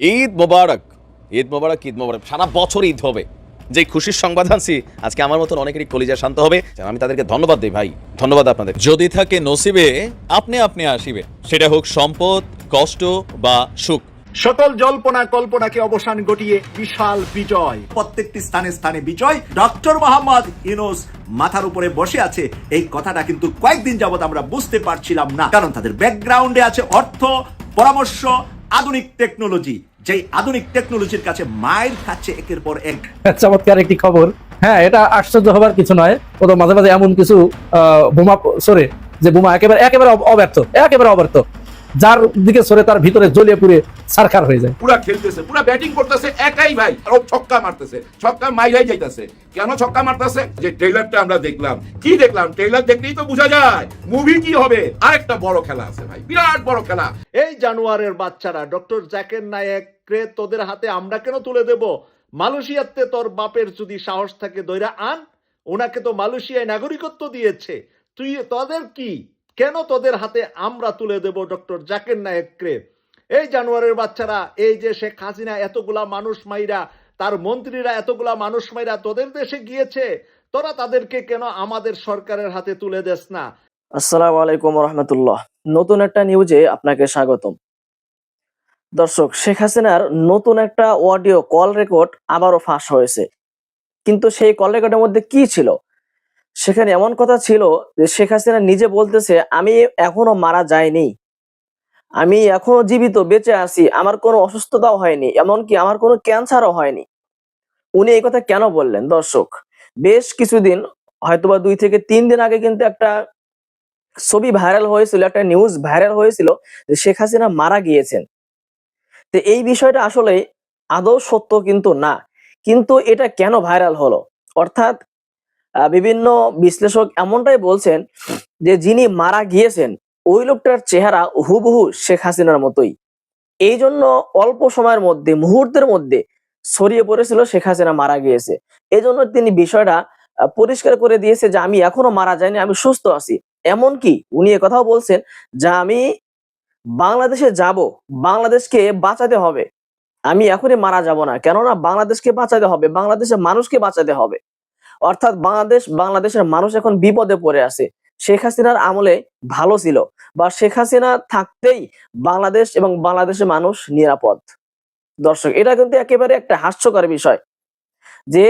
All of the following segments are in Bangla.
ঈদ মোবারক ঈদ মোবারক ঈদ মোবারক। সারা বছর ঈদ হবে। যে খুশির সংবাদ আনছি আজকে আমার মতন অনেকেরই কলিজা শান্ত হবে। আমি তাদেরকে ধন্যবাদ দিই ভাই ধন্যবাদ আপনাদের। যদি থাকে নসিবে আপনি আপনি আসিবে। সেটা হোক সম্পদ কষ্ট বা সুখ। সকল জল্পনা কল্পনাকে অবসান ঘটিয়ে বিশাল বিজয়। প্রত্যেকটি স্থানে স্থানে বিজয়। ডক্টর মোহাম্মদ ইউনুস মাথার উপরে বসে আছে। এই কথাটা কিন্তু কয়েকদিন যাবত আমরা বুঝতে পারছিলাম না। কারণ তাদের ব্যাকগ্রাউন্ডে আছে অর্থ পরামর্শ আধুনিক টেকনোলজি যেই আধুনিক টেকনোলজির কাছে মায়ের কাছে একের পর এক। চমৎকার একটি খবর। হ্যাঁ এটা আশ্চর্য হবার কিছু নয়। ও তো মাঝে মাঝে এমন কিছু বোমা সরে যে বোমা একেবারে একেবারে অব- অব্যর্থ, একেবারে অব্যর্থ। যার দিকে সরে তার ভিতরে জ্বলিয়ে পুড়ে সারখার হয়ে যায়। পুরা খেলতেছে পুরা ব্যাটিং করতেছে একাই ভাই। ও ছক্কা মারতেছে ছক্কা মাইরাই যাইতেছে। কেন ছক্কা মারতেছে? যে ট্রেলারটা আমরা দেখলাম। কি দেখলাম? ট্রেলার দেখলেই তো বোঝা যায় মুভি কি হবে? আরেকটা বড় খেলা আছে ভাই বিরাট বড় খেলা। এই জানুয়ারের বাচ্চারা ডক্টর জাকের নায়েক রে তোদের হাতে আমরা কেন তুলে দেব? মালয়েশিয়াতে তোর বাপের যদি সাহস থাকে দইরা আন। ওনাকে তো মালয়েশিয়ায় নাগরিকত্ব দিয়েছে। তুই তোদের কি? কেন তোদের হাতে আমরা তুলে দেব ডক্টর জাকের নায়েককে? এই জানুয়ারের বাচ্চারা, এই যে শেখ হাসিনা এতগুলা মানুষ মাইরা, তার মন্ত্রীরা এতগুলা মানুষ মাইরা তোদের দেশে গিয়েছে, তোরা তাদেরকে কেন আমাদের সরকারের হাতে তুলে দেস না? আসসালামু আলাইকুম রহমতুল্লাহ নতুন একটা নিউজে আপনাকে স্বাগতম। দর্শক, শেখ হাসিনার নতুন একটা অডিও কল রেকর্ড আবারও ফাঁস হয়েছে। কিন্তু সেই কল রেকর্ডের মধ্যে কি ছিল? সেখানে এমন কথা ছিল যে শেখ হাসিনা নিজে বলতেছে, আমি এখনও মারা যাইনি। আমি এখনও জীবিত, বেঁচে আছি। আমার কোনো অসুস্থতাও হয়নি, এমনকি আমার কোনো ক্যান্সারও হয়নি। উনি এই কথা কেন বললেন? দর্শক, বেশ কিছুদিন, হয়তোবা দুই থেকে তিন দিন আগে কিন্তু একটা ছবি ভাইরাল হয়েছিল, একটা নিউজ ভাইরাল হয়েছিল যে শেখ হাসিনা মারা গিয়েছেন। তো এই বিষয়টা আসলে আদৌ সত্য কিন্তু না। কিন্তু এটা কেন ভাইরাল হলো? অর্থাৎ বিভিন্ন বিশ্লেষক এমনটাই বলছেন যে যিনি মারা গিয়েছেন, ওই লোকটার চেহারা হুবহু শেখ হাসিনার মতোই। এই জন্য অল্প সময়ের মধ্যে, মুহূর্তের মধ্যে ছড়িয়ে পড়েছিল শেখ হাসিনা মারা গিয়েছে। এই জন্য তিনি বিষয়টা পরিষ্কার করে দিয়েছে যে আমি এখনও মারা যাইনি, আমি সুস্থ আছি। এমনকি উনি কথাও বলছেন যে আমি বাংলাদেশে যাব, বাংলাদেশকে বাঁচাতে হবে। আমি এখনই মারা যাব না, কেননা বাংলাদেশকে বাঁচাতে হবে, বাংলাদেশের মানুষকে বাঁচাতে হবে। অর্থাৎ বাংলাদেশ, বাংলাদেশের মানুষ এখন বিপদে পড়ে আছে। শেখ হাসিনার আমলে ভালো ছিল বা শেখ হাসিনা থাকতেই বাংলাদেশ এবং বাংলাদেশের মানুষ নিরাপদ। দর্শক, এটা কিন্তু একেবারে একটা হাস্যকর বিষয় যে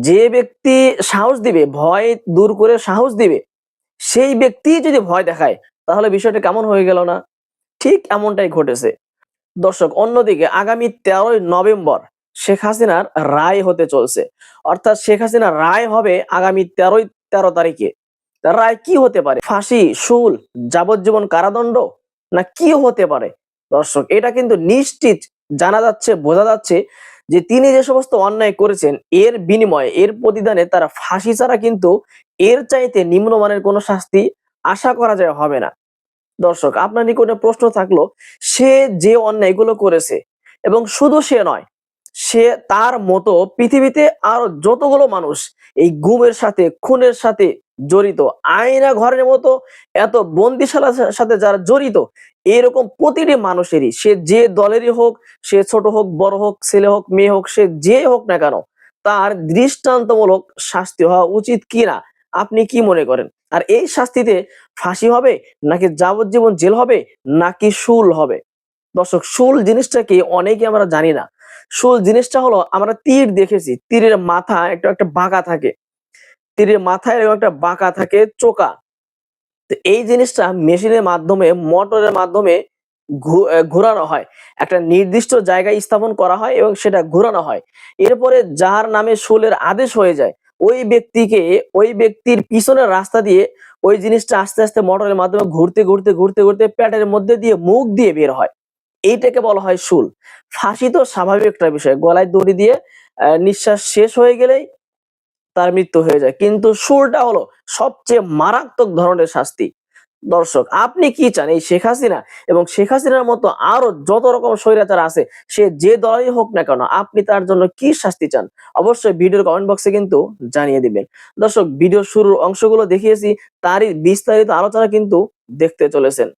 যে ব্যক্তি সাহস দিবে, ভয় দূর করে সাহস দিবে, সেই ব্যক্তি যদি ভয় দেখায়, তাহলে বিষয়টা কেমন হয়ে গেল না? ঠিক এমনটাই ঘটেছে। দর্শক, অন্যদিকে আগামী তেরোই নভেম্বর শেখ হাসিনার রায় হতে চলছে। অর্থাৎ শেখ হাসিনার রায় হবে আগামী তেরোই, তেরো তারিখে। তার রায় কি হতে পারে? ফাঁসি, শুল, যাবজ্জীবন কারাদণ্ড? না কি হতে পারে? দর্শক, এটা কিন্তু নিশ্চিত জানা যাচ্ছে, বোঝা যাচ্ছে যে তিনি যে সমস্ত অন্যায় করেছেন, এর বিনিময়ে, এর প্রতিদানে তারা ফাঁসি ছাড়া কিন্তু এর চাইতে নিম্নমানের কোনো শাস্তি আশা করা যায় হবে না। দর্শক, আপনার নিকটে প্রশ্ন থাকল, সে যে অন্যায়গুলো করেছে, এবং শুধু সে নয় সে তার মতো পৃথিবীতে আরও যতগুলো মানুষ এই গুমের সাথে, খুনের সাথে জড়িত, আয়না ঘরের মতো, এত বন্দিশালার সাথে যারা জড়িত, এরকম প্রতিটি মানুষেরই, সে যে দলেরই হোক, সে ছোট হোক, বড় হোক, ছেলে হোক, মেয়ে হোক, সে যে হোক না কেন, তার দৃষ্টান্তমূলক শাস্তি হওয়া উচিত কিনা, আপনি কি মনে করেন? আর এই শাস্তিতে ফাঁসি হবে, নাকি যাবজ্জীবন জেল হবে, নাকি শুল হবে? দর্শক, শুল জিনিসটাকে অনেকে আমরা জানি না শুল, জিনিসটা হলো আমরা তীর দেখেছি। তীরের মাথা একটা একটা বাঁকা থাকে। তীরের মাথায় এরকম একটা বাঁকা থাকে চোকা। তো এই জিনিসটা মেশিনের মাধ্যমে, মোটরের মাধ্যমে ঘোরানো হয়। একটা নির্দিষ্ট জায়গায় স্থাপন করা হয় এবং সেটা ঘোরানো হয়। এরপরে যার নামে শোলের আদেশ হয়ে যায়, ওই ব্যক্তিকে, ওই ব্যক্তির পিছনের রাস্তা দিয়ে ওই জিনিসটা আস্তে আস্তে মোটরের মাধ্যমে ঘুরতে ঘুরতে ঘুরতে ঘুরতে প্যাটের মধ্যে দিয়ে মুখ দিয়ে বের হয়। এইটাকে বলা হয় শুল। ফাঁসি তো স্বাভাবিক একটা বিষয়। গলায় দড়ি দিয়ে নিঃশ্বাস শেষ হয়ে গেলেই তার মৃত্যু হয়ে যায়। কিন্তু সুরটা হলো সবচেয়ে মারাত্মক ধরনের শাস্তি। দর্শক, আপনি কি চান? এই শেখ হাসিনা এবং শেখ হাসিনার মতো আরও যত রকম স্বৈরাচার আছে, সে যে দলই হোক না কেন, আপনি তার জন্য কি শাস্তি চান? অবশ্যই ভিডিওর কমেন্ট বক্সে কিন্তু জানিয়ে দিবেন। দর্শক ভিডিও শুরুর অংশগুলো দেখিয়েছি। তারই বিস্তারিত আলোচনা কিন্তু দেখতে চলেছেন।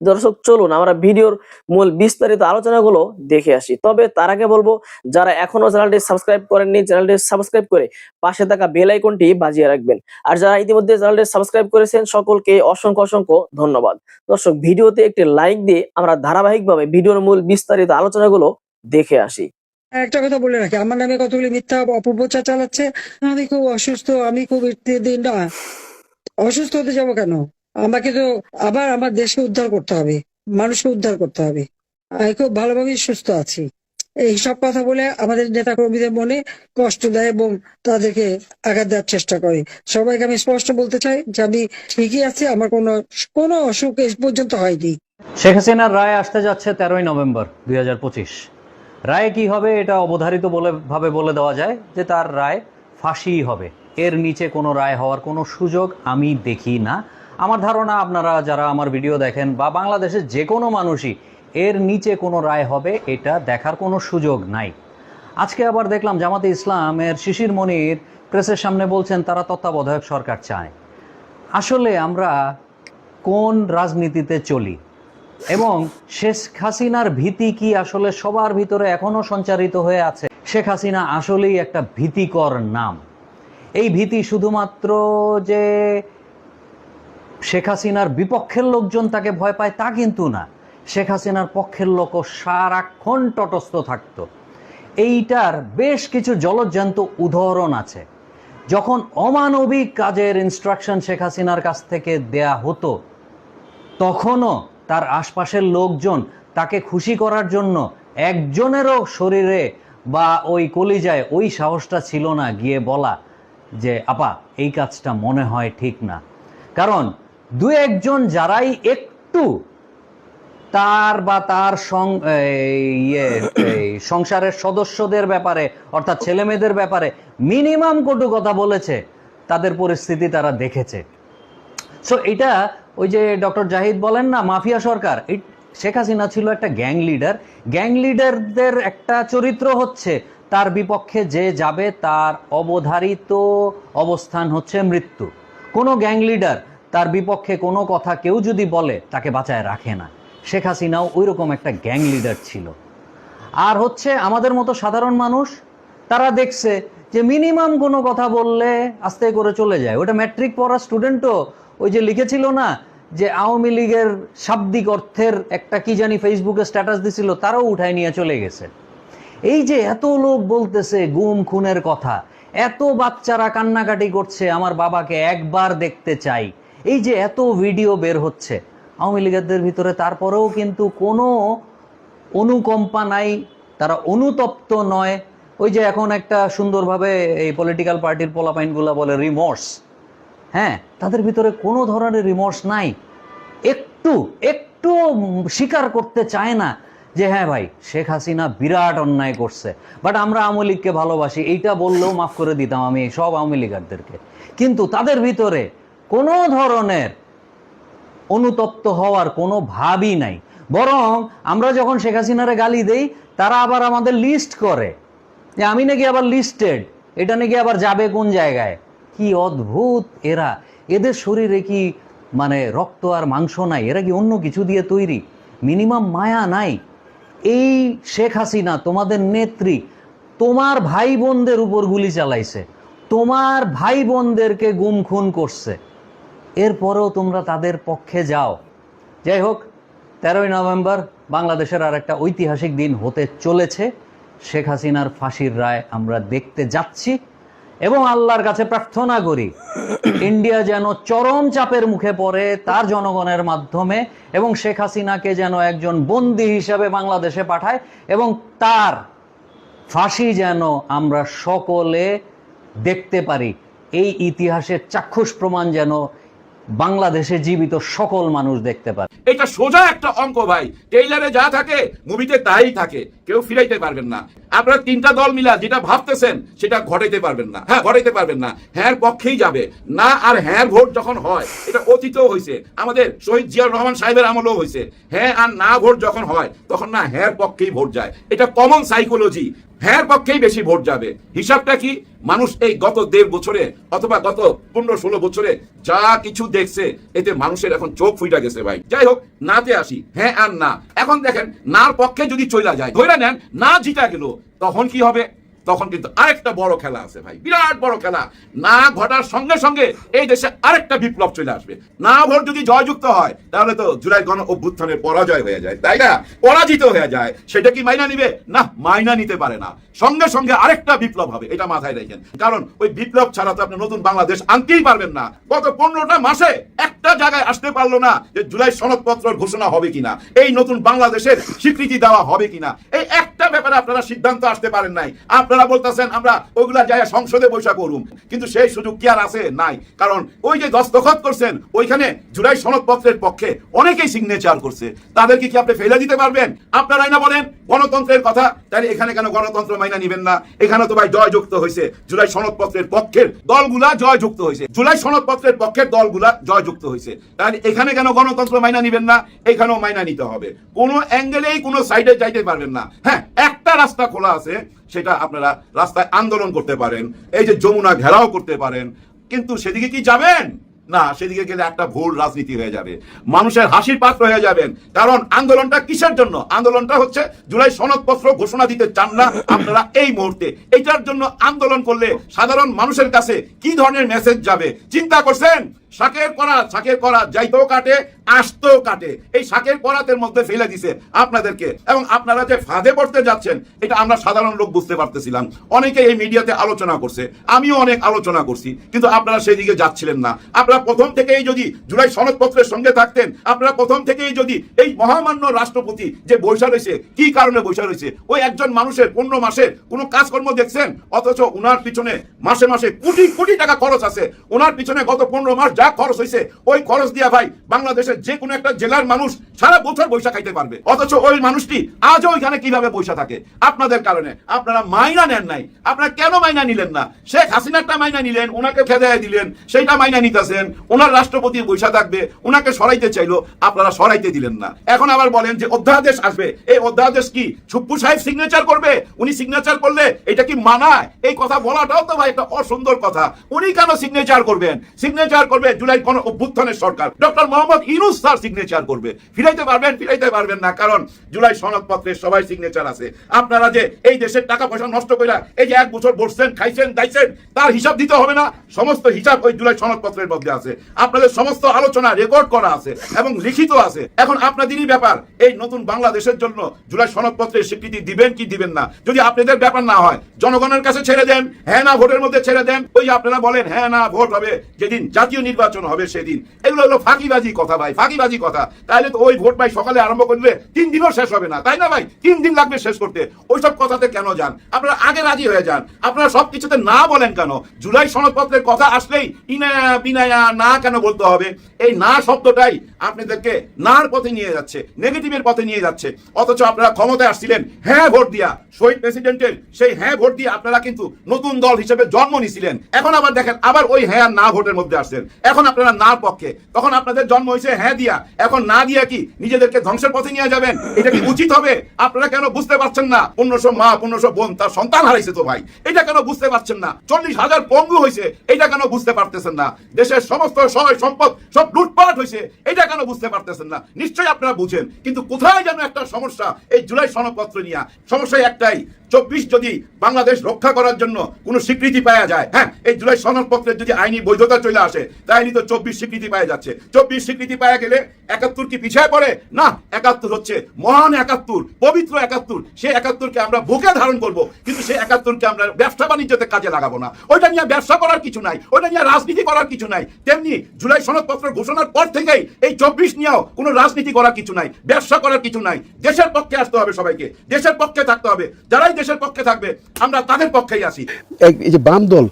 দর্শক, চলুন আমরা ভিডিওর মূল বিস্তারিত আলোচনাগুলো দেখে আসি। তবে তার আগে বলব, যারা এখনও চ্যানেলটি সাবস্ক্রাইব করেননি, চ্যানেলটি সাবস্ক্রাইব করে পাশে থাকা বেল আইকনটি বাজিয়ে রাখবেন। আর যারা ইতিমধ্যে চ্যানেলটি সাবস্ক্রাইব করেছেন, সকলকে অসংখ্য অসংখ্য ধন্যবাদ। দর্শক, ভিডিওতে একটি লাইক দিয়ে আমরা ধারাবাহিকভাবে ভিডিওর মূল বিস্তারিত আলোচনাগুলো দেখে আসি। একটা কথা বলে রাখি, আমার নামে কতগুলি মিথ্যা অপপ্রচার চালাচ্ছে আমি খুব অসুস্থ, আমি খুব দিন না অসুস্থ হতে যাব কেন? আমাকে তো আবার আমার দেশকে উদ্ধার করতে হবে, মানুষকে উদ্ধার করতে হবে। আমি খুব ভালোভাবে সুস্থ আছি। এই সব কথা বলে আমাদের নেতা কর্মীদের মনে কষ্ট দেয় এবং তাদেরকে আঘাত দেওয়ার চেষ্টা করে। সবাইকে আমি স্পষ্ট বলতে চাই যে আমি ঠিকই আছি, আমার কোনো কোনো অসুখ এই পর্যন্ত হয়নি। শেখ হাসিনার রায় আসতে যাচ্ছে তেরোই নভেম্বর দুই হাজার পঁচিশ। রায় কি হবে এটা অবধারিত বলে, ভাবে বলে দেওয়া যায় যে তার রায় ফাঁসিই হবে। এর নিচে কোনো রায় হওয়ার কোনো সুযোগ আমি দেখি না। আমার ধারণা আপনারা যারা আমার ভিডিও দেখেন বা বাংলাদেশের যে কোনো মানুষই, এর নিচে কোনো রায় হবে, এটা দেখার কোনো সুযোগ নাই। আজকে আবার দেখলাম জামাতে ইসলামের শিশির মনির প্রেসের সামনে বলছেন, তারা তত্ত্বাবধায়ক সরকার চায়। আসলে আমরা কোন রাজনীতিতে চলি এবং শেখ হাসিনার ভীতি কি আসলে সবার ভিতরে এখনও সঞ্চারিত হয়ে আছে? শেখ হাসিনা আসলেই একটা ভীতিকর নাম। এই ভীতি শুধুমাত্র যে শেখ হাসিনার বিপক্ষের লোকজন তাকে ভয় পায়, তা কিন্তু না। শেখ হাসিনার পক্ষের লোকও সারাক্ষণ তটস্থ থাকত। এইটার বেশ কিছু জলজ্যান্ত উদাহরণ আছে। যখন অমানবিক কাজের ইনস্ট্রাকশন শেখ হাসিনার কাছ থেকে দেয়া হতো, তখনও তার আশপাশের লোকজন তাকে খুশি করার জন্য একজনেরও শরীরে বা ওই কলিজায় ওই সাহসটা ছিল না গিয়ে বলা যে, আপা, এই কাজটা মনে হয় ঠিক না। কারণ দু একজন যারাই একটু তার বা তার ইয়ে সংসারের সদস্যদের ব্যাপারে, অর্থাৎ ছেলেমেয়েদের ব্যাপারে মিনিমাম কটু কথা বলেছে, তাদের পরিস্থিতি তারা দেখেছে। সো এটা ওই যে ডক্টর জাহিদ বলেন না, মাফিয়া সরকার শেখ হাসিনা ছিল একটা গ্যাং লিডার। গ্যাং লিডারদের একটা চরিত্র হচ্ছে, তার বিপক্ষে যে যাবে তার অবধারিত অবস্থান হচ্ছে মৃত্যু। কোনো গ্যাং লিডার তার বিপক্ষে কোনো কথা কেউ যদি বলে, তাকে বাঁচায় রাখে না। শেখ হাসিনাও ওই রকম একটা গ্যাং লিডার ছিল। আর হচ্ছে আমাদের মতো সাধারণ মানুষ, তারা দেখছে যে মিনিমাম কোনো কথা বললে আস্তে করে চলে যায়। ওটা ম্যাট্রিক পড়া স্টুডেন্টও ওই যে লিখেছিল না, যে আওয়ামী লীগের শাব্দিক অর্থের একটা কি জানি ফেসবুকে স্ট্যাটাস দিছিল, তারাও উঠায় নিয়ে চলে গেছে। এই যে এত লোক বলতেছে গুম খুনের কথা, এত বাচ্চারা কান্নাকাটি করছে, আমার বাবাকে একবার দেখতে চাই। এই যে এত ভিডিও বের হচ্ছে, আওয়ামী লীগের ভিতরে, তারপরেও কিন্তু কোনো অনুকম্পা নাই, তারা অনুতপ্ত নয়। ওই যে এখন একটা সুন্দরভাবে এই পলিটিক্যাল পার্টির পোলাপাইনগুলো বলে রিমোর্স হ্যাঁ তাদের ভিতরে কোনো ধরনের রিমোর্স নাই। একটু একটু স্বীকার করতে চায় না যে হ্যাঁ ভাই, শেখ হাসিনা বিরাট অন্যায় করছে। বাট আমরা আওয়ামী লীগকে ভালোবাসি। এইটা বললেও মাফ করে দিতাম আমি সব আওয়ামী লীগারদেরকে। কিন্তু তাদের ভিতরে কোনো ধরনের অনুতপ্ত হওয়ার কোনো ভাবই নাই। বরং আমরা যখন শেখ হাসিনারে গালি দেই, তারা আবার আমাদের লিস্ট করে। যে আমি নাকি আবার লিস্টেড এটা নাকি আবার যাবে কোন জায়গায়? কি অদ্ভুত এরা। এদের শরীরে কি মানে রক্ত আর মাংস নাই? এরা কি অন্য কিছু দিয়ে তৈরি? মিনিমাম মায়া নাই। এই শেখ হাসিনা, তোমাদের নেত্রী, তোমার ভাই বোনদের উপর গুলি চালাইছে। তোমার ভাই বোনদেরকে গুম খুন করছে। এরপরেও তোমরা তাদের পক্ষে যাও। যাই হোক, তেরোই নভেম্বর বাংলাদেশের আর একটা ঐতিহাসিক দিন হতে চলেছে। শেখ হাসিনার ফাঁসির রায় আমরা দেখতে যাচ্ছি এবং আল্লাহর কাছে প্রার্থনা করি, ইন্ডিয়া যেন চরম চাপের মুখে পড়ে তার জনগণের মাধ্যমে এবং শেখ হাসিনাকে যেন একজন বন্দী হিসাবে বাংলাদেশে পাঠায় এবং তার ফাঁসি যেন আমরা সকলে দেখতে পারি। এই ইতিহাসের চাক্ষুষ প্রমাণ যেন বাংলাদেশে জীবিত সকল মানুষ দেখতে পারে। এটা সোজা একটা অঙ্ক ভাই। টেইলারে যা থাকে মুভিতে তাই থাকে। কেউ ফিরাইতে পারবেন না। আপনারা তিনটা দল মিলা যেটা ভাবতেছেন, সেটা ঘটাইতে পারবেন না। হ্যাঁ ঘটাইতে পারবেন না। হ্যাঁ পক্ষেই যাবে। না আর হ্যাঁ ভোট যখন হয়, এটা অতীতও হয়েছে আমাদের শহীদ জিয়াউর রহমান সাহেবের আমলেও হয়েছে হ্যাঁ আর না ভোট যখন হয়, তখন না হ্যাঁ পক্ষেই ভোট যায়। এটা কমন সাইকোলজি হ্যাঁ পক্ষেই বেশি ভোট যাবে। হিসাবটা কি? মানুষ এই গত দেড় বছরে অথবা গত পনেরো ষোলো বছরে যা কিছু দেখছে, এতে মানুষের এখন চোখ ফুইটা গেছে ভাই। যাই হোক, নাতে আসি। হ্যাঁ আর না। এখন দেখেন, নার পক্ষে যদি চলে যায় ধরে নেন না জিতা গেল তখন কি হবে? তখন কিন্তু আরেকটা বড় খেলা আছে ভাই, বিরাট বড় খেলা। না ঘটার সঙ্গে সঙ্গে এই দেশে আরেকটা বিপ্লব চলে আসবে। না ভোট যদি জয়যুক্ত হয়, তাহলে তো জুলাই গণ অভ্যুত্থানের পরাজয় হয়ে যায়, তাই না? পরাজিত হয়ে যায়। সেটা কি মাইনা নিবে? না, মাইনা নিতে পারে না। সঙ্গে সঙ্গে আরেকটা বিপ্লব হবে, এটা মাথায় রাখেন। কারণ ওই বিপ্লব ছাড়া তো আপনি নতুন বাংলাদেশ আনতেই পারবেন না। গত পনেরোটা মাসে একটা জায়গায় আসতে পারল না যে জুলাই সনদপত্র ঘোষণা হবে কিনা, এই নতুন বাংলাদেশের স্বীকৃতি দেওয়া হবে কিনা। এই একটা ব্যাপারে আপনারা সিদ্ধান্ত আসতে পারেন নাই। আপনারা বলতেছেন, আমরা ওগুলা যায় সংসদে বৈশা করুম। কিন্তু সেই সুযোগ কি আর আছে? নাই। কারণ ওই যে দস্তখত করছেন, ওইখানে জুলাই সনদপত্রের পক্ষে অনেকেই সিগনেচার করছে। তাদেরকে কি আপনি ফেলে দিতে পারবেন? আপনারাই না বলেন? গণতন্ত্রের কথা? তাহলে এখানে কেন গণতন্ত্র মাইনা নিবেন না? এখানে তো ভাই জয়যুক্ত হয়েছে। জুলাই সনদপত্রের পক্ষের দলগুলা জয়যুক্ত হয়েছে। জুলাই সনদপত্রের পক্ষের দলগুলা জয়যুক্ত হয়েছে। তাহলে এখানে কেন গণতন্ত্র মাইনা নিবেন না? এখানেও মাইনা নিতে হবে। কোনো অ্যাঙ্গেলেই কোনো সাইডে যাইতে পারবেন না। হ্যাঁ একটা রাস্তা খোলা আছে, সেটা আপনারা রাস্তায় আন্দোলন করতে পারেন, এই যে যমুনা ঘেরাও করতে পারেন, কিন্তু সেদিকে কি যাবেন? না, সেদিকে গেলে একটা ভুল রাজনীতি হয়ে যাবে। মানুষের হাসির পাত্র হয়ে যাবেন। কারণ আন্দোলনটা কিসের জন্য? আন্দোলনটা হচ্ছে জুলাই সনদপত্র ঘোষণা দিতে চান না আপনারা এই মুহূর্তে। এটার জন্য আন্দোলন করলে সাধারণ মানুষের কাছে কি ধরনের মেসেজ যাবে? চিন্তা করছেন? শাকের করা শাকের করা যাইতেও কাটে, আসতেও কাটে। এই শাকের করাতের মধ্যে ফেলে দিছে আপনাদেরকে। এবং আপনারা যে ফাঁদে পড়তে যাচ্ছেন, এটা আমরা সাধারণ লোক বুঝতে পারতেছিলাম। অনেকে এই মিডিয়াতে আলোচনা করছে, আমিও অনেক আলোচনা করছি, কিন্তু আপনারা সেই দিকে যাচ্ছিলেন না। আপনারা প্রথম থেকেই যদি জুলাই সনদপত্রের সঙ্গে থাকতেন, আপনারা প্রথম থেকেই যদি এই মহামান্য রাষ্ট্রপতি যে বৈশা রয়েছে, কি কারণে বৈশা রয়েছে? ওই একজন মানুষের পনেরো মাসের কোনো কাজকর্ম দেখছেন? অথচ ওনার পিছনে মাসে মাসে কোটি কোটি টাকা খরচ আছে। ওনার পিছনে গত পনেরো মাস যা খরচ হয়েছে ওই খরচ দিয়া ভাই বাংলাদেশের যে কোনো একটা জেলার মানুষ সারা বছর বৈশা খাইতে পারবে। অথচ ওই মানুষটি আজও ওইখানে কীভাবে বৈশা থাকে? আপনাদের কারণে। আপনারা মাইনা নেন নাই। আপনারা কেন মাইনা নিলেন না? শেখ হাসিনারটা মাইনা নিলেন, ওনাকে খেদায় দিলেন, সেইটা মাইনা নিতেছেন, ওনার রাষ্ট্রপতি বৈশা থাকবে, ওনাকে সরাইতে চাইলো, আপনারা সরাইতে দিলেন না। এখন আবার বলেন যে অধ্যাদেশ আসবে। এই অধ্যাদেশ কি সুপ্পু সাহেব সিগনেচার করবে? উনি সিগনেচার করলে এটা কি মানায়? এই কথা বলাটাও তো ভাই একটা অসুন্দর কথা। উনি কেন সিগনেচার করবেন? সিগনেচার করবে জুলাই কোন অভ্যুত্থানের সরকার। Doctor Mohammad Yunus sir signature করবে। ফিরাইতে পারবেন ফিরাইতে পারবেন না, কারণ জুলাই সনদপত্রে সবাই সিগনেচার আছে। আপনারা যে এই দেশের টাকা পয়সা নষ্ট কইরা এই যে এক বছর বসছেন, খাইছেন, দাইছেন, তার হিসাব দিতে হবে না। সমস্ত হিসাব ওই জুলাই সনদপত্রের মধ্যে আছে। আপনাদের সমস্ত আলোচনা রেকর্ড করা আছে এবং লিখিত আছে। এখন আপনাদেরই ব্যাপার, এই নতুন বাংলাদেশের জন্য জুলাই সনদপত্রের স্বীকৃতি দিবেন কি দিবেন না? যদি আপনাদের ব্যাপার না হয়, জনগণের কাছে ছেড়ে দেন হ্যাঁ না, ভোটের মধ্যে ছেড়ে দেন, ওই আপনারা বলেন হ্যাঁ না, ভোট হবে, যেদিন জাতীয় নির্বাচন হবে সেদিন। এগুলো হলো ফাঁকিবাজি কথা ভাই, ফাঁকিবাজি কথা। তাহলে তো ওই ভোট ভাই সকালে আরম্ভ করলে তিন দিনও শেষ হবে না, তাই না ভাই? তিন দিন লাগবে শেষ করতে। ওইসব কথাতে কেন যান? আপনারা আগে রাজি হয়ে যান। আপনারা সব কিছুতে না বলেন কেন? জুলাই সনদপত্রের কথা আসলেই ইনায়া বিনায়া না কেন বলতে হবে? এই না শব্দটাই আপনাদেরকে নার পথে নিয়ে যাচ্ছে, নেগেটিভের পথে নিয়ে যাচ্ছে। অথচ আপনারা ক্ষমতায় আসছিলেন হ্যাঁ ভোট দিয়া। শহীদ প্রেসিডেন্টের সেই হ্যাঁ ভোট দিয়ে আপনারা কিন্তু নতুন দল হিসেবে জন্ম নিছিলেন। এখন আবার দেখেন, আবার ওই হ্যাঁ না ভোটের মধ্যে আসছেন। এখন আপনারা না পক্ষে। তখন আপনাদের জন্ম হয়েছে হ্যাঁ দিয়া। এখন না দিয়া কি নিজেদেরকে ধ্বংসের পথে নিয়ে যাবেন? এটা কি উচিত হবে? আপনারা কেন বুঝতে পারছেন না? পনেরোশো মা, পনেরোশো বোন, তার সন্তান হারাইছে তো ভাই। এটা কেন বুঝতে পারছেন না? চল্লিশ হাজার পঙ্গু হয়েছে, এটা কেন বুঝতে পারতেছেন না? দেশের সমস্ত সহায় সম্পদ সব লুটপাট হয়েছে, এটা কেন বুঝতে পারতেছেন না? নিশ্চয়ই আপনারা বুঝেন। কিন্তু কোথায় যেন একটা সমস্যা এই জুলাই সনদপত্র নিয়ে? সমস্যা একটাই, চব্বিশ যদি বাংলাদেশ রক্ষা করার জন্য কোনো স্বীকৃতি পাওয়া যায় হ্যাঁ এই জুলাই সনদপত্রের যদি আইনি বৈধতা চলে আসে তাইলে তো চব্বিশ স্বীকৃতি পাওয়া যাচ্ছে। চব্বিশ স্বীকৃতি পাওয়া গেলে একাত্তর কি পিছিয়ে পড়ে? না, একাত্তর হচ্ছে মহান একাত্তর, পবিত্র একাত্তর। সেই একাত্তরকে আমরা বুকে ধারণ করব, কিন্তু সেই একাত্তরকে আমরা ব্যবসা বাণিজ্যতে কাজে লাগাবো না। ওইটা নিয়ে ব্যবসা করার কিছু নাই, ওইটা নিয়ে রাজনীতি করার কিছু নাই। তেমনি জুলাই সনদপত্র ঘোষণার পর থেকেই এই চব্বিশ নিয়েও কোনো রাজনীতি করার কিছু নাই, ব্যবসা করার কিছু নাই। দেশের পক্ষে আসতে হবে সবাইকে, দেশের পক্ষে থাকতে হবে। যারাই দেশের পক্ষে থাকবে, আমরা তাদের পক্ষেই আসি এই যে বাম দল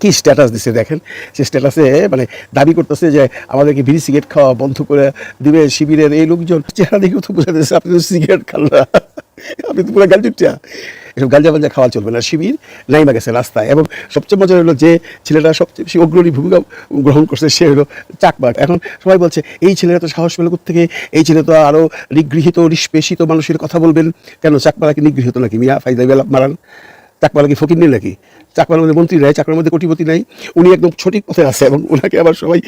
কি স্ট্যাটাস দিচ্ছে দেখেন? সে স্ট্যাটাসে মানে দাবি করতেছে যে আমাদেরকে বিড়ি সিগারেট খাওয়া বন্ধ করে দিবে শিবিরের এই লোকজন। চেহারা দেখেও তো বোঝা যাচ্ছে আপনি তো সিগারেট খান না। আপনি তো পুরো গালচুটিয়া এসব গাঞ্জা বাঞ্জা খাওয়া চলবে না। শিবির নাইমা গেছে রাস্তায় এবং সবচেয়ে মজার হলো যে ছেলেটা সবচেয়ে বেশি অগ্রণী ভূমিকা গ্রহণ করছে সে হলো চাকমাট। এখন সবাই বলছে, এই ছেলেরা তো সাহস পেল থেকে এই ছেলে তো আরও নিগৃহীত, নিষ্পেষিত মানুষের কথা বলবেন। কেন চাকমারা কি নিগৃহীত নাকি? মিয়া ফাইদা বেলা মারান। চাকমারা কি ফকির নেই নাকি? চাকমার মধ্যে মন্ত্রী নাই চাকমার মধ্যে কোটিপতি নাই। উনি একদম সঠিক পথে আছে এবং ওনাকে আবার সবাই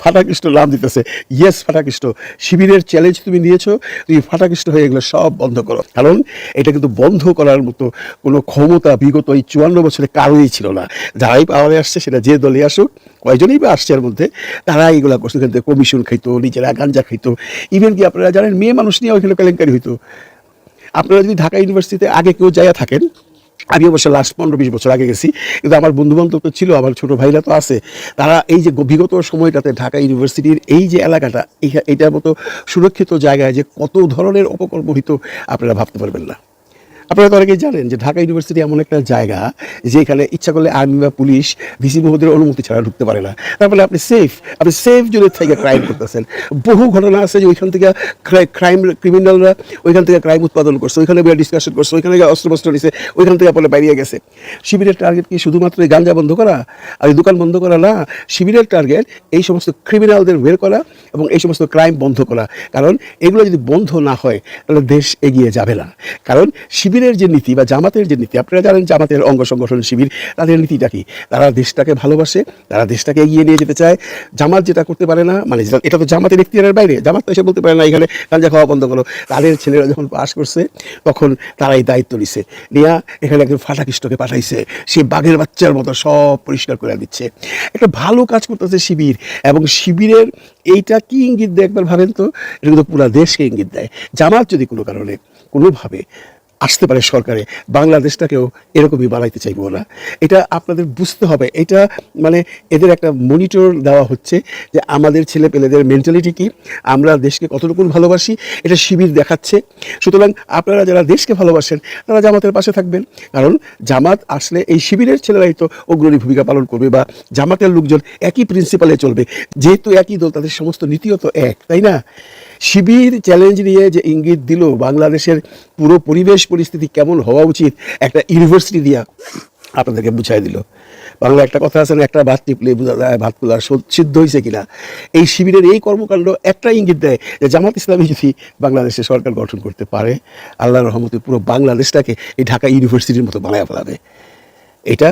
ফাটাকৃষ্ট নাম দিতেছে। ইয়েস ফাটাকৃষ্ট। শিবিরের চ্যালেঞ্জ তুমি নিয়েছো, তুমি ফাটাকৃষ্ট হয়ে এগুলো সব বন্ধ করো। কারণ এটা কিন্তু বন্ধ করার মতো কোনো ক্ষমতা বিগত এই চুয়ান্ন বছরে কারোই ছিল না। যারাই পাওয়ারে আসছে, সেটা যে দলে আসুক, কয়জনই বা আসছে এর মধ্যে তারা এইগুলা করছে। কমিশন খাইতো, নিজেরা গাঞ্জা খাইতো। ইভেন কি আপনারা জানেন, মেয়ে মানুষ নিয়ে ওইখানে কেলেঙ্কারি হইতো। আপনারা যদি ঢাকা ইউনিভার্সিটিতে আগে কেউ যাইয়া থাকেন, আমি অবশ্য লাস্ট পনেরো বিশ বছর আগে গেছি, কিন্তু আমার বন্ধুবান্ধব তো ছিল, আমার ছোটো ভাইরা তো আছে, তারা এই যে বিগত সময়টাতে ঢাকা ইউনিভার্সিটির এই যে এলাকাটা এইটার মতো সুরক্ষিত জায়গায় যে কত ধরনের অপকর্ম হইতো, আপনারা ভাবতে পারবেন না। আপনারা তো অনেকেই জানেন যে ঢাকা ইউনিভার্সিটি এমন একটা জায়গা যেখানে ইচ্ছা করলে আর্মি বা পুলিশ, ভিসি মহোদয়ের অনুমতি ছাড়া ঢুকতে পারে না। তারপরে আপনি সেফ আপনি সেফ জোনের থেকে ক্রাইম করতেছেন। বহু ঘটনা আছে যে ওইখান থেকে ক্রাইম ক্রিমিনালরা ওইখান থেকে ক্রাইম উৎপাদন করছে, ওইখানে ডিসকাশন করছে, ওইখানে গিয়ে অস্ত্র বস্ত্র নিছে, ওইখান থেকে আপনার বাইরে গেছে। শিবিরের টার্গেট কি শুধুমাত্র এই গাঞ্জা বন্ধ করা আর এই দোকান বন্ধ করা? না, শিবিরের টার্গেট এই সমস্ত ক্রিমিনালদের বের করা এবং এই সমস্ত ক্রাইম বন্ধ করা। কারণ এগুলো যদি বন্ধ না হয়, তাহলে দেশ এগিয়ে যাবে না। কারণ শিবিরের যে নীতি বা জামাতের যে নীতি, আপনারা জানেন জামাতের অঙ্গ সংগঠন শিবির, তাদের নীতিটা কি? তারা দেশটাকে ভালোবাসে, তারা দেশটাকে এগিয়ে নিয়ে যেতে চায়। জামাত যেটা করতে পারে না মানে এটা তো জামাতের এখতিয়ারের বাইরে। জামাত তো এসে বলতে পারে না, এখানে গাঞ্জা খাওয়া বন্ধ করো। তাদের ছেলেরা যখন পাস করছে, তখন তারা এই দায়িত্ব নিছে। নিয়া এখানে একজন ফাটাকৃষ্টকে পাঠাইছে। সে বাঘের বাচ্চার মতো সব পরিষ্কার করে দিচ্ছে। একটা ভালো কাজ করতেছে শিবির, এবং শিবিরের এইটা কি ইঙ্গিত দেয় একবার ভাবেন তো? এটা কিন্তু পুরো দেশকে ইঙ্গিত দেয়। জামাত যদি কোনো কারণে, কোনোভাবে আসতে পারে সরকারে, বাংলাদেশটাকেও এরকমই বানাইতে চাইব না এটা আপনাদের বুঝতে হবে। এটা মানে এদের একটা মনিটর দেওয়া হচ্ছে যে আমাদের ছেলে পেলেদের মেন্টালিটি কি, আমরা দেশকে কতটুকু ভালোবাসি, এটা শিবির দেখাচ্ছে। সুতরাং আপনারা যারা দেশকে ভালোবাসেন, তারা জামাতের পাশে থাকবেন। কারণ জামাত আসলে এই শিবিরের ছেলেরাই তো অগ্রণী ভূমিকা পালন করবে বা জামাতের লোকজন একই প্রিন্সিপালে চলবে। যেহেতু একই দল, তাদের সমস্ত নীতিও তো এক, তাই না? শিবির চ্যালেঞ্জ নিয়ে যে ইঙ্গিত দিল বাংলাদেশের পুরো পরিবেশ পরিস্থিতি কেমন হওয়া উচিত, একটা ইউনিভার্সিটি দিয়া আপনাদেরকে বুঝাই দিল। বাংলা একটা কথা আছে না, একটা ভাত টিপলে বোঝা যায় ভাত পোলার সিদ্ধ হয়েছে কিনা। এই শিবিরের এই কর্মকাণ্ড একটা ইঙ্গিত দেয় যে জামাত ইসলামী যদি বাংলাদেশে সরকার গঠন করতে পারে, আল্লাহর রহমতে পুরো বাংলাদেশটাকে এই ঢাকা ইউনিভার্সিটির মতো বানায় ফেলাবে। এটা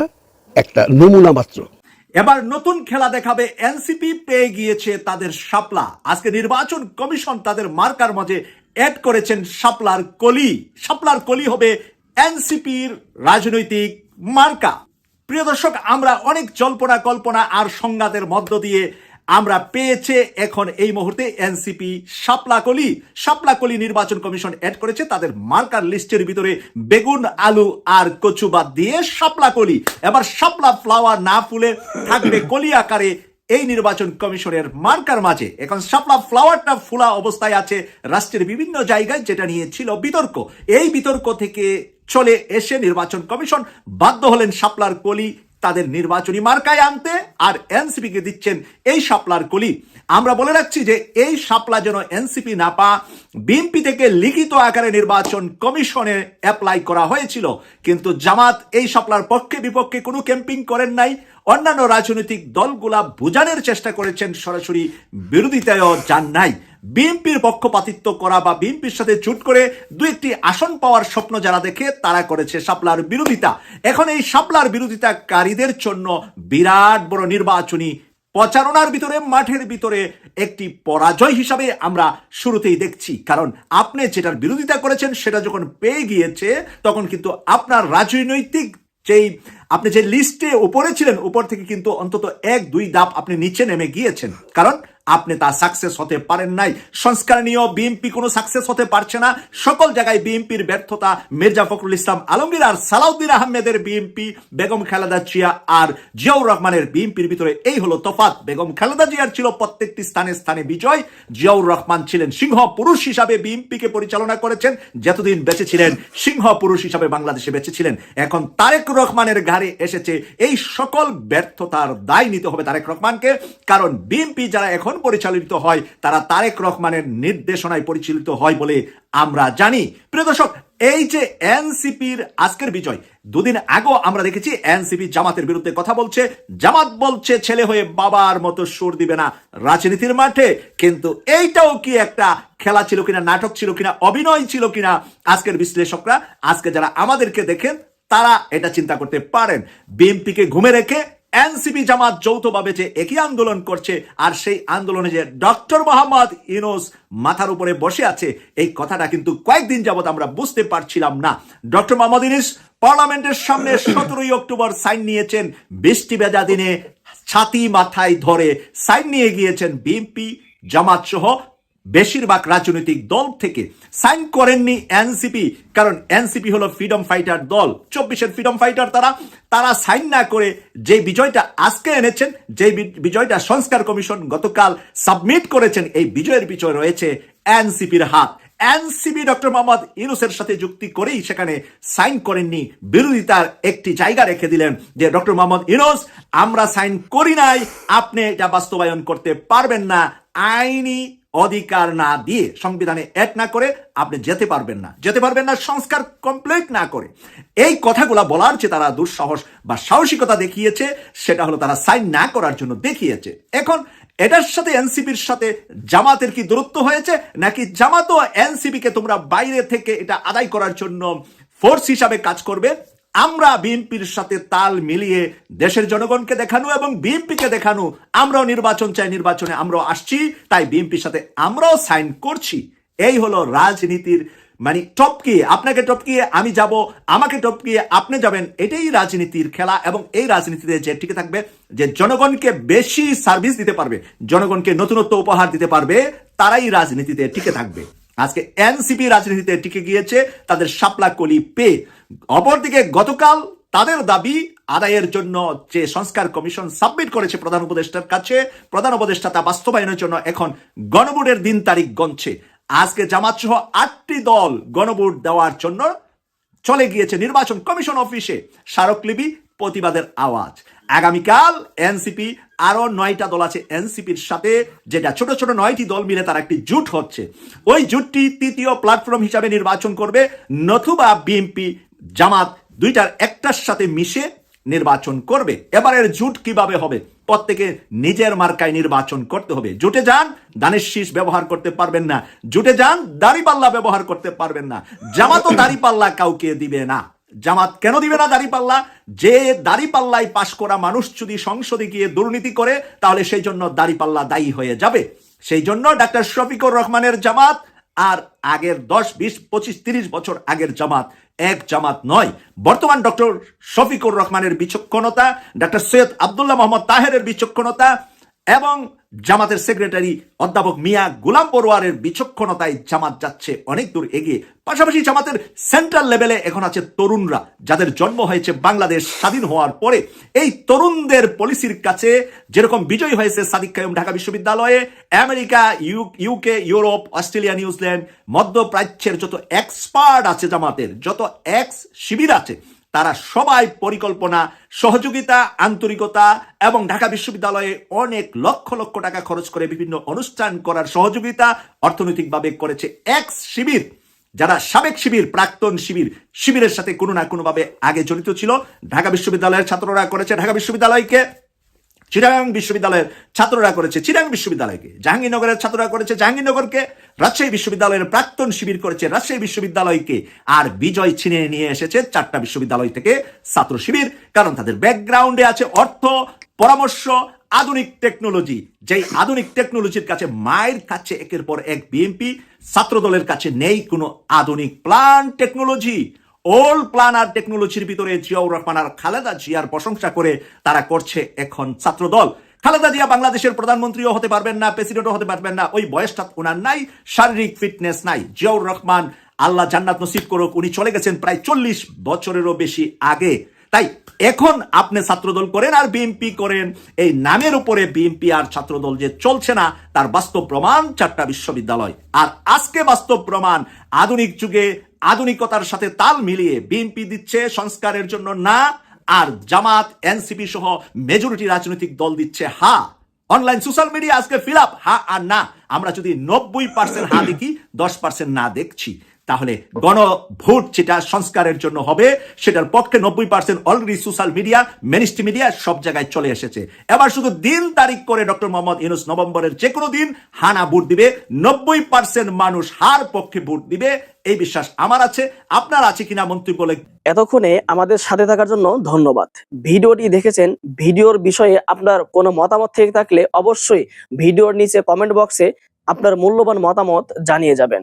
একটা নমুনা মাত্র। এবার নতুন খেলা দেখাবে এনসিপি, পেয়ে গিয়েছে তাদের সাপলা আজকে নির্বাচন কমিশন তাদের মার্কার মাঝে অ্যাড করেছেন সাপলার কলি। সাপলার কলি হবে এনসিপির রাজনৈতিক মার্কা। প্রিয় দর্শক, আমরা অনেক জল্পনা কল্পনা আর সংঘাতের মধ্য দিয়ে আমরা পেয়েছে এখন এই মুহূর্তে এনসিপি শাপলাকলি। সাপলাকলি নির্বাচন কমিশন অ্যাড করেছে, তাদের মার্কার লিস্টের ভিতরে বেগুন, আলু আর কচু বাদ দিয়ে শাপলাকলি। এবার শাপলা ফ্লাওয়ার না ফুলে থাকবে কলি আকারে এই নির্বাচন কমিশনের মার্কার মাঝে। এখন শাপলা ফ্লাওয়ারটা ফুলা অবস্থায় আছে রাষ্ট্রের বিভিন্ন জায়গায়, যেটা নিয়ে ছিল বিতর্ক। এই বিতর্ক থেকে চলে এসে নির্বাচন কমিশন বাধ্য হলেন শাপলার কলি তাদের নির্বাচনী মার্কায় আনতে আর এনসিপি কে দিচ্ছেন এই সাপলার কলি। আমরা বলে রাখছি যে এই সাপলা যেন এনসিপি না পা, বিএনপি থেকে লিখিত আকারে নির্বাচন কমিশনে অ্যাপ্লাই করা হয়েছিল। কিন্তু জামাত এই সাপলার পক্ষে বিপক্ষে কোনো ক্যাম্পিং করেন নাই। অন্যান্য রাজনৈতিক দলগুলা বুঝানোর চেষ্টা করেছেন সরাসরি বিরোধিতায়ও যান নাই। বিএনপির পক্ষপাতিত্ব করা বা বিএনপির সাথে চুট করে দু একটি আসন পাওয়ার স্বপ্ন যারা দেখে, তারা করেছে সাপলার বিরোধিতা। এখন এই শাপলার বিরোধিতাকারীদের জন্য বিরাট বড় নির্বাচনী প্রচারণার ভিতরে, মাঠের ভিতরে একটি পরাজয় হিসাবে আমরা শুরুতেই দেখছি। কারণ আপনি যেটার বিরোধিতা করেছেন, সেটা যখন পেয়ে গিয়েছে, তখন কিন্তু আপনার রাজনৈতিক যেই আপনি যে লিস্টে উপরে ছিলেন, উপর থেকে কিন্তু অন্তত এক, দুই ধাপ আপনি নিচে নেমে গিয়েছেন। কারণ আপনি তা সাকসেস হতে পারেন নাই। সংস্কার নিয়েও বিএনপি কোনো সাকসেস হতে পারছে না। সকল জায়গায় বিএনপির ব্যর্থতা মির্জা ফখরুল ইসলাম আলমগীর আর সালাউদ্দিন আহমেদের বিএনপি বেগম খালেদা জিয়া আর জিয়াউর রহমানের বিএনপির ভিতরে এই হলো তফাত বেগম খালেদা জিয়ার ছিল প্রত্যেকটি স্থানে স্থানে বিজয়। জিয়াউর রহমান ছিলেন সিংহ পুরুষ হিসাবে বিএনপিকে পরিচালনা করেছেন। যতদিন বেঁচে ছিলেন, সিংহ পুরুষ হিসাবে বাংলাদেশে বেঁচে ছিলেন। এখন তারেক রহমানের ঘাড়ে এসেছে এই সকল ব্যর্থতার দায় নিতে হবে তারেক রহমানকে। কারণ বিএনপি যারা এখন পরিচালিত হয়, তারা তারেক রহমানের নির্দেশনায় পরিচালিত হয় বলে আমরা জানি। প্রিয় দর্শক, এই যে এনসিপির আজকের বিজয়, দুদিন আগেও আমরা দেখেছি এনসিপি জামাতের বিরুদ্ধে কথা বলছে, জামাত বলছে ছেলে হয়ে বাবার মতো সুর দিবে না রাজনীতির মাঠে, কিন্তু এইটাও কি একটা খেলা ছিল কিনা, নাটক ছিল কিনা, অভিনয় ছিল কিনা, আজকের বিশ্লেষকরা, আজকে যারা আমাদেরকে দেখেন, তারা এটা চিন্তা করতে পারেন। বিএনপিকে ঘুমে রেখে এনসিপি জামাত যৌথভাবে যে একই আন্দোলন করছে আর সেই আন্দোলনে যে ডক্টর মোহাম্মদ ইনোস মাথার উপরে বসে আছে এই কথাটা কিন্তু কয়েকদিন যাবত আমরা বুঝতে পারছিলাম না। ডক্টর মোহাম্মদ ইনিস পার্লামেন্টের সামনে সতেরোই অক্টোবর সাইন নিয়েছেন বৃষ্টি ভেজা দিনে ছাতি মাথায় ধরে সাইন নিয়ে গিয়েছেন বিএনপি জামাত সহ বেশিরভাগ রাজনৈতিক দল থেকে সাইন করেননি এনসিপি। কারণ এনসিপি হলো ফ্রিডম ফাইটার দল। চব্বিশের ফ্রিডম ফাইটার তারা তারা সাইন না করে যে বিজয়টা আজকে এনেছেন, যে বিজয়টা সংস্কার কমিশন গতকাল সাবমিট করেছেন, এই বিজয়ের পিছনে রয়েছে এনসিপির হাত। এনসিপি ডক্টর মোহাম্মদ ইউনুসের সাথে যুক্তি করেই সেখানে সাইন করেননি। বিরোধিতার একটি জায়গা রেখে দিলেন যে ডক্টর মোহাম্মদ ইউনুস, আমরা সাইন করি নাই, আপনি এটা বাস্তবায়ন করতে পারবেন না। আইনি অধিকার না দিয়ে সংবিধানে এক না করে আপনি যেতে পারবেন না। যেতে পারবেন না, সংস্কার কমপ্লিট না করে। এই কথাগুলা বলার যে তারা দুঃসাহস বা সাহসিকতা দেখিয়েছে, সেটা হলো তারা সাইন না করার জন্য দেখিয়েছে। এখন এটার সাথে এনসিপির সাথে জামাতের কি দূরত্ব হয়েছে? নাকি জামাতও এনসিপি কে তোমরা বাইরে থেকে এটা আদায় করার জন্য ফোর্স হিসাবে কাজ করবে? আমরা বিএনপির সাথে তাল মিলিয়ে দেশের জনগণকে দেখানো এবং বিএনপিকে দেখানো, আমরাও নির্বাচন চাই, নির্বাচনে আমরাও আসছি, তাই বিএনপির সাথে আমরাও সাইন করছি। এই হলো রাজনীতির মানে টপকিয়ে, আপনাকে টপকিয়ে আমি যাব, আমাকে টপকিয়ে আপনি যাবেন, এটাই রাজনীতির খেলা এবং এই রাজনীতিতে যে টিকে থাকবে, যে জনগণকে বেশি সার্ভিস দিতে পারবে, জনগণকে নতুনত্ব উপহার দিতে পারবে, তারাই রাজনীতিতে টিকে থাকবে। আজকে এনসিপি রাজনীতিতে টিকে গিয়েছে, তাদের শাপলা কলি পে অপরদিকে গতকাল তাদের দাবি, আদায়ের জন্য যে সংস্কার কমিশন সাবমিট করেছে প্রধান উপদেষ্টার কাছে, প্রধান উপদেষ্টা তা বাস্তবায়নের জন্য এখন গণভোটের দিন তারিখ গণছে। আজকে জামাত সহ আটটি দল গণভোট দেওয়ার জন্য চলে গিয়েছে নির্বাচন কমিশন অফিসে। স্মারকলিপি, প্রতিবাদের আওয়াজ। আগামীকাল এনসিপি আরও নয়টা দল আছে এনসিপির সাথে, যেটা ছোট ছোট নয়টি দল মিলে তার একটি জুট হচ্ছে। ওই জুটটি তৃতীয় প্ল্যাটফর্ম হিসাবে নির্বাচন করবে, নতুবা বিএনপি, জামাত দুইটার একটার সাথে মিশে নির্বাচন করবে। এবারের জুট কীভাবে হবে? প্রত্যেকে নিজের মার্কায় নির্বাচন করতে হবে। জুটে যান, দানের শীষ ব্যবহার করতে পারবেন না। জুটে যান দাড়িপাল্লা ব্যবহার করতে পারবেন না। জামাতও দাড়িপাল্লা কাউকে দিবে না। জামাত কেন দিবে না দাড়িপাল্লা যে দাড়িপাল্লায় পাশ করা মানুষ যদি সংসদে গিয়ে দুর্নীতি করে, তাহলে সেই জন্য দাড়িপাল্লা দায়ী হয়ে যাবে। সেই জন্য ডাক্তার শফিকুর রহমানের জামাত আর আগের দশ, বিশ, পঁচিশ, তিরিশ বছর আগের জামাত এক জামাত নয়। বর্তমান ডক্টর শফিকুর রহমানের বিচক্ষণতা ডক্টর সৈয়দ আবদুল্লাহ মোহাম্মদ তাহেরের বিচক্ষণতা এবং জামাতের সেক্রেটারি অধ্যাপক মিয়া গুলাম পরোয়ারের বিচক্ষণতায় জামাত যাচ্ছে অনেক দূর এগিয়ে। পাশাপাশি জামাতের সেন্ট্রাল লেভেলে এখন আছে তরুণরা, যাদের জন্ম হয়েছে বাংলাদেশ স্বাধীন হওয়ার পরে। এই তরুণদের পলিসির কাছে যেরকম বিজয় হয়েছে সাদিক কায়ুম ঢাকা বিশ্ববিদ্যালয়ে, America, U UK Europe, Australia, New Zealand, মধ্যপ্রাচ্যের যত এক্সপার্ট আছে জামাতের, যত এক্স শিবির আছে তারা সবাই পরিকল্পনা, সহযোগিতা, আন্তরিকতা এবং ঢাকা বিশ্ববিদ্যালয়ে অনেক লক্ষ লক্ষ টাকা খরচ করে বিভিন্ন অনুষ্ঠান করার সহযোগিতা অর্থনৈতিকভাবে করেছে এক শিবির, যারা সাবেক শিবির, প্রাক্তন শিবির, শিবিরের সাথে কোনো না কোনোভাবে আগে জড়িত ছিল। ঢাকা বিশ্ববিদ্যালয়ের ছাত্ররা করেছে ঢাকা বিশ্ববিদ্যালয়কে চিরাং বিশ্ববিদ্যালয়ের ছাত্ররা করেছে, চিরাং বিশ্ববিদ্যালয়কে। জাহাঙ্গীরনগরের ছাত্ররা করেছে, জাহাঙ্গীরনগরকে। রাজশাহী বিশ্ববিদ্যালয়ের প্রাক্তন শিবির করেছে, রাজশাহী বিশ্ববিদ্যালয়কে। আর বিজয় ছিনিয়ে নিয়ে এসেছে চারটা বিশ্ববিদ্যালয় থেকে ছাত্র শিবির, কারণ তাদের ব্যাকগ্রাউন্ডে আছে অর্থ, পরামর্শ, আধুনিক টেকনোলজি। যেই আধুনিক টেকনোলজির কাছে মায়ের কাছে একের পর এক বিএনপি ছাত্র দলের কাছে নেই কোনো আধুনিক প্লান টেকনোলজি। ওল্ড প্ল্যান আর টেকনোলজির ভিতরে জিয়াউর রহমান আর খালেদা জিয়ার প্রশংসা করে তারা করছে এখন ছাত্রদল। খালেদা জিয়া বাংলাদেশের প্রধানমন্ত্রীও হতে পারবেন না, প্রেসিডেন্টও হতে পারবেন না, ওই বয়সটা ওনার নাই, শারীরিক ফিটনেস নাই। জিয়াউর রহমান, আল্লাহ জান্নাত নসিব করুক, উনি চলে গেছেন প্রায় চল্লিশ বছরেরও বেশি আগে। তাই এখন আপনি ছাত্রদল করেন আর বিএনপি করেন, এই নামের উপরে বিএনপি আর ছাত্রদল যে চলছে না, তার বাস্তব প্রমাণ চারটা বিশ্ববিদ্যালয়। আর আজকে বাস্তব প্রমাণ, আধুনিক যুগে আধুনিকতার সাথে তাল মিলিয়ে বিএনপি দিচ্ছে সংস্কারের জন্য না, আর জামাত, এনসিপি সহ মেজরিটি রাজনৈতিক দল দিচ্ছে হা। অনলাইন সোশ্যাল মিডিয়া আজকে ফিল আপ হা আর না। আমরা যদি নব্বই পার্সেন্ট হা দেখি, দশ পার্সেন্ট না দেখছি। তাহলে গণভোট যেটা সংস্কারের জন্য হবে, সেটার পক্ষে নব্বই percent already social media ministry media সব জায়গায় চলে এসেছে। এবার শুধু দিন তারিখ করে ডক্টর মোহাম্মদ ইউনুস নভেম্বরের যে কোনো দিন হানা ভোট দিবে, নব্বই পার্সেন্ট মানুষ হার পক্ষে ভোট দিবে, এই বিশ্বাস আমার আছে। আপনার আছে কিনা মন্ত্রী বলে এতক্ষণে আমাদের সাথে থাকার জন্য ধন্যবাদ। ভিডিওটি দেখেছেন, ভিডিওর বিষয়ে আপনার কোনো মতামত থেকে থাকলে অবশ্যই ভিডিওর নিচে কমেন্ট বক্সে আপনার মূল্যবান মতামত জানিয়ে যাবেন।